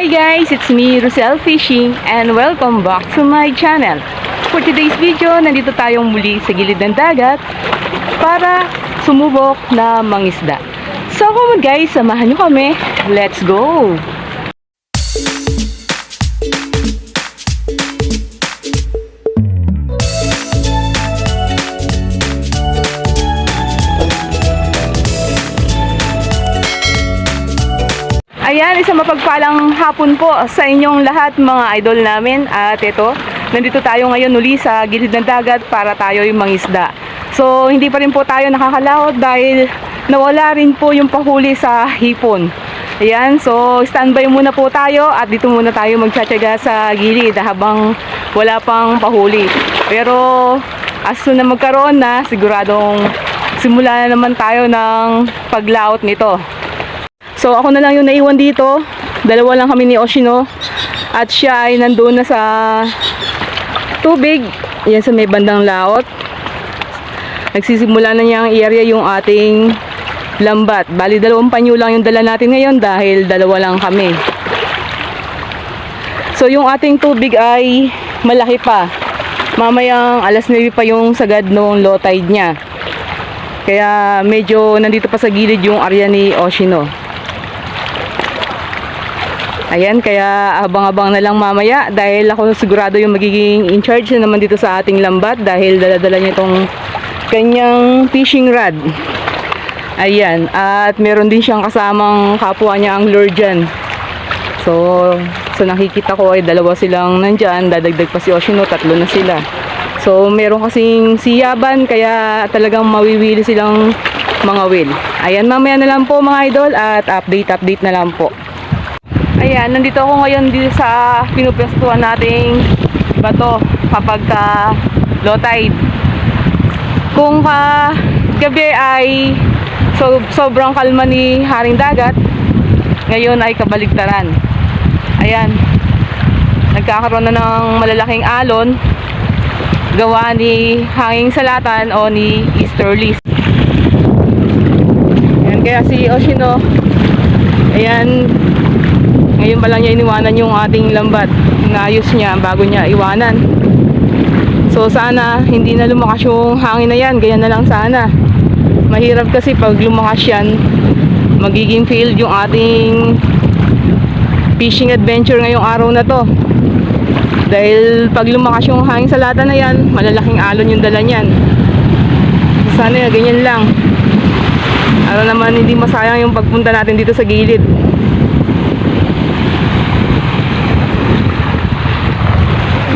Hi guys, it's me, Rosel Fishing, and welcome back to my channel. For today's video, nandito tayong muli sa gilid ng dagat para sumubok na mangisda. So come on guys, samahan nyo kami. Let's go! Isang mapagpalang hapon po sa inyong lahat mga idol namin. At ito, nandito tayo ngayon uli sa gilid ng dagat para tayo yung mangisda. So, hindi pa rin po tayo nakakalaot dahil nawala rin po yung pahuli sa hipon. Ayan, so standby muna po tayo at dito muna tayo magtsatsaga sa gilid habang wala pang pahuli. Pero as soon na magkaroon na, siguradong simula na naman tayo ng paglaot nito. So ako na lang yung naiwan dito. Dalawa lang kami ni Oshino. At siya ay nandun na sa tubig. Yan sa may bandang laot. Nagsisimula na niyang i-area yung ating lambat. Bali dalawang panyo lang yung dala natin ngayon dahil dalawa lang kami. So yung ating tubig ay malaki pa. Mamayang alas 9 pa yung sagad nung low tide niya. Kaya medyo nandito pa sa gilid yung area ni Oshino. Ayan, kaya abang-abang na lang mamaya dahil ako sigurado yung magiging in charge na naman dito sa ating lambat dahil dala-dala niya itong kanyang fishing rod. Ayan, at meron din siyang kasamang kapwa niya ang lure dyan. So, so nakikita ko ay dalawa silang nandyan, dadagdag pa si Oshino, tatlo na sila. So, meron kasing siyaban kaya talagang mawiwili silang mga whale. Ayan, mamaya na lang po mga idol at update-update na lang po. Ayan, nandito ako ngayon dito sa pinupwestuhan nating bato kapag ka low tide. Kung ka gabi ay so, sobrang kalma ni Haring Dagat, ngayon ay kabaligtaran. Ayan, nagkakaroon na ng malalaking alon gawa ni hanging salatan o ni easterlies. Ayan, kaya si Oshino, ayan, ngayon pa lang niya iniwanan yung ating lambat. Inayos niya bago niya iwanan. So sana hindi na lumakas yung hangin na yan. Ganyan na lang sana. Mahirap kasi pag lumakas yan, magiging failed yung ating fishing adventure ngayong araw na to. Dahil pag lumakas yung hangin sa lata na yan, malalaking alon yung dala niyan. Sana ganyan lang. Para naman hindi masayang yung pagpunta natin dito sa gilid.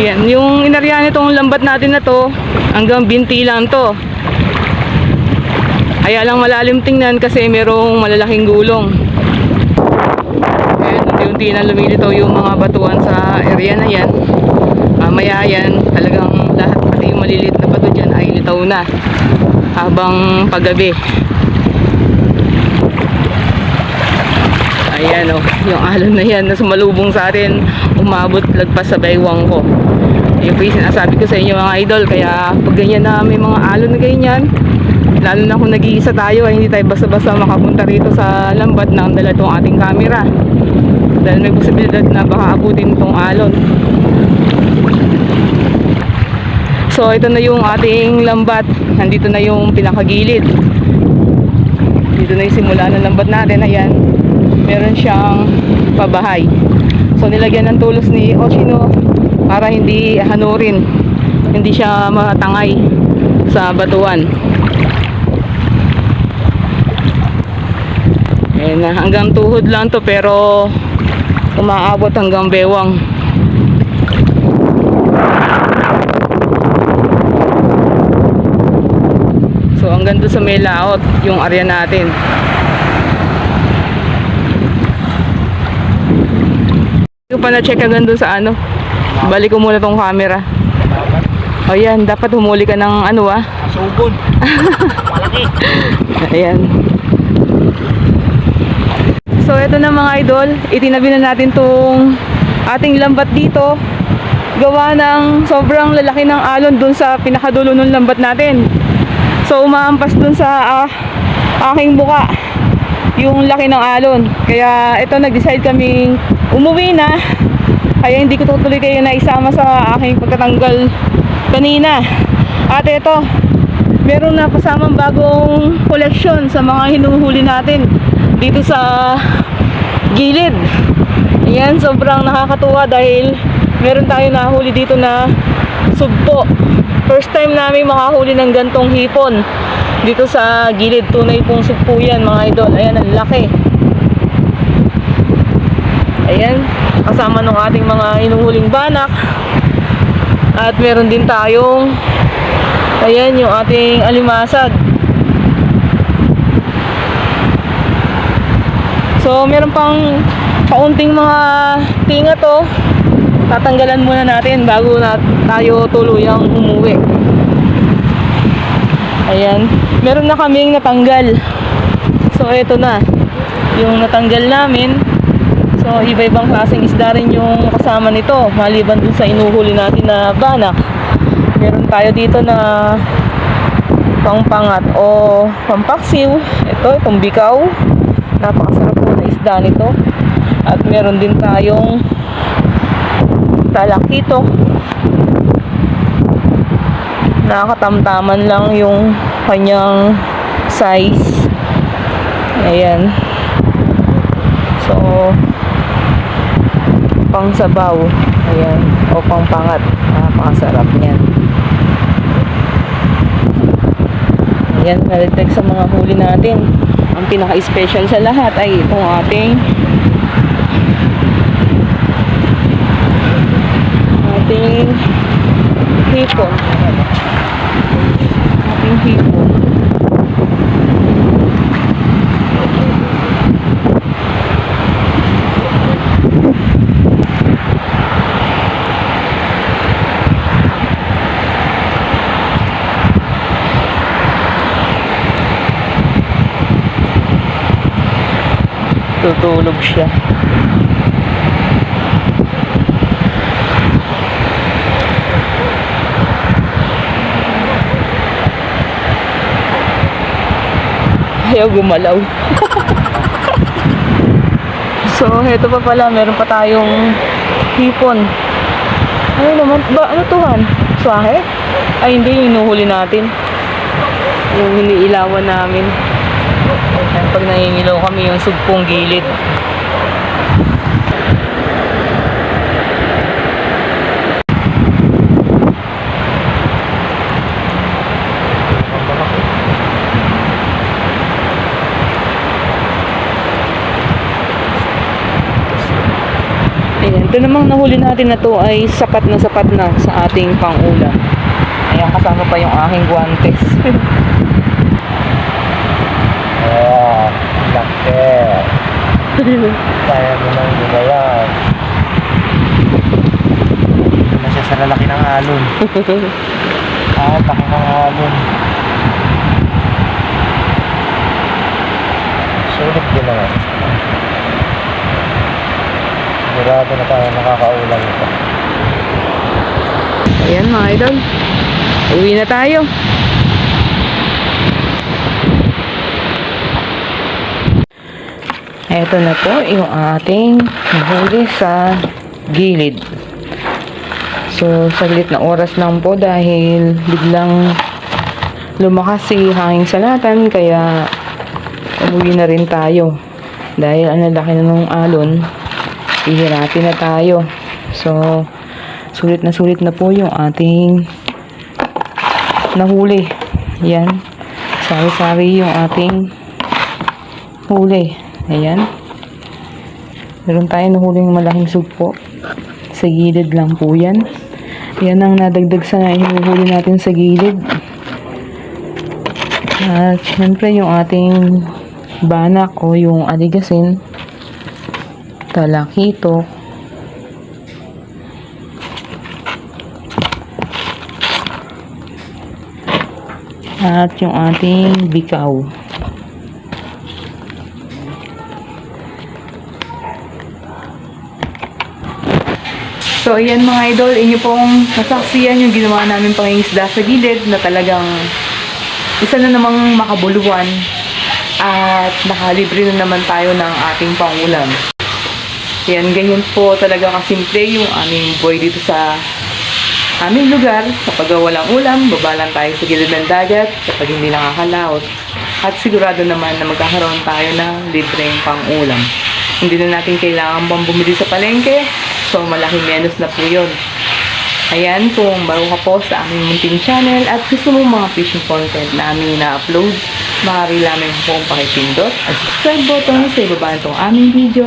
Yan, yung inarya nitong lambat natin na to, hanggang binti lang to. Kaya lang malalim tingnan kasi merong malalaking gulong. Ayan, unti-unti na lumilitaw yung mga batuan sa area na yan. Mamaya yan, talagang lahat pati yung maliliit na bato dyan ay litaw na habang paggabi. Ayan o, yung alon na yan na sumalubong sa atin, umabot lagpas sa baywang ko. Yung po yung sinasabi ko sa inyo mga idol, kaya pag ganyan na may mga alon na ganyan, lalo na kung nag-iisa tayo, ay hindi tayo basta-basta makapunta rito sa lambat na dala itong ating camera. Dahil may posibilidad na baka abutin itong alon. So ito na yung ating lambat, nandito na yung pinakagilid. Dito na yung simula ng lambat natin, ayan meron siyang pabahay. So nilagyan ng tulos ni Oshino para hindi hanurin, hindi siya matangay sa batuan. Ayan na, hanggang tuhod lang to pero umaabot hanggang bewang. So hanggang doon sa may laot yung area natin. Hindi ko pa na-check hanggang doon sa ano. Balik ko muna tong camera. O yan, dapat humuli ka ng ano ah. Subon. Malaki. Ayan. So ito na mga idol, itinabi na natin tong ating lambat dito. Gawa ng sobrang lalaki ng alon dun sa pinakadulo ng lambat natin. So umaampas dun sa ah, aking buka. Yung laki ng alon. Kaya ito nag-decide kaming umuwi na. Kaya hindi ko tutuloy kayo na isama sa aking pagtatanggal kanina. At ito, meron na kasamang bagong collection sa mga hinuhuli natin dito sa gilid. Ayan, sobrang nakakatuwa dahil meron tayo nahuli dito na sugpo. First time namin makahuli ng gantong hipon dito sa gilid. Tunay pong sugpo mga idol. Ayan, ang laki. Ayan, kasama ng ating mga inuhuling banak. At meron din tayong ayan yung ating alimasag. So, meron pang kaunting mga tinga to. Tatanggalan muna natin bago na tayo tuluyang umuwi. Ayan. Meron na kaming natanggal. So, ito na. Yung natanggal namin. So, iba-ibang klaseng isda rin yung kasama nito. Maliban dun sa inuhuli natin na banak. Meron tayo dito na pangpangat o pampaksiw. Ito, itong bikaw. Napakasarap po na isda nito. At meron din tayong talakito. Nakakatamtaman lang yung kanyang size. Ayan. So, pang sabaw. Ayan. O pang pangat. Napakasarap niyan. Ayan, nalagdag sa mga huli natin. Ang pinaka-special sa lahat ay itong ating ating hipon. Ating hipon. Tutulog siya. Ayaw gumalaw. so, heto pa pala. Meron pa tayong hipon. Ano naman? Ba, ano to han? Swahe? Ay, hindi. Inuhuli natin. Yung iniilawan namin. Pag nangingilaw kami yung sugpong gilid. Ayan, ito namang nahuli natin na to ay sapat na sapat na sa ating pang-ulam. Ayan, kasama pa yung aking guantes. Oh, laki. Kaya mo nang gumawa. Ito na siya sa lalaki ng alon. Ah, laki ng alon. Sulit din naman. Sigurado na tayo nakakaulam ito. Ayan mga idol. Uwi na tayo. Ito na po yung ating nahuli sa gilid. So, saglit na oras lang po dahil biglang lumakas si hanging salatan kaya umuwi na rin tayo. Dahil ang laki na nung alon, ihiratin na tayo. So, sulit na sulit na po yung ating nahuli. Yan. Sari-sari yung ating huli. Ayan. Meron tayo nahuling malaking sugpo. Sa gilid lang po yan. Yan ang nadagdag sa hinuhuli natin sa gilid. At syempre yung ating banak o yung aligasin. Talakito. At yung ating bikaw. So, ayan mga idol, inyo pong nasaksiyan yung ginawa namin pangingisda sa gilid na talagang isa na namang makabuluan. At nakalibre na naman tayo ng ating pangulam. Yan, ganyan po talaga kasimple yung aming boy dito sa aming lugar. Kapag walang ulam, baba lang tayo sa gilid ng dagat kapag hindi nakakalaot. At sigurado naman na magkakaroon tayo ng libreng pang-ulam. Hindi na natin kailangan bang bumili sa palengke. So, malaking menos na po yun. Ayan, kung bago ka po sa aming munting channel at gusto mo mga fishing content na aming na-upload, maaari lamang po ang pakipindot at subscribe button sa ibaba nitong aming video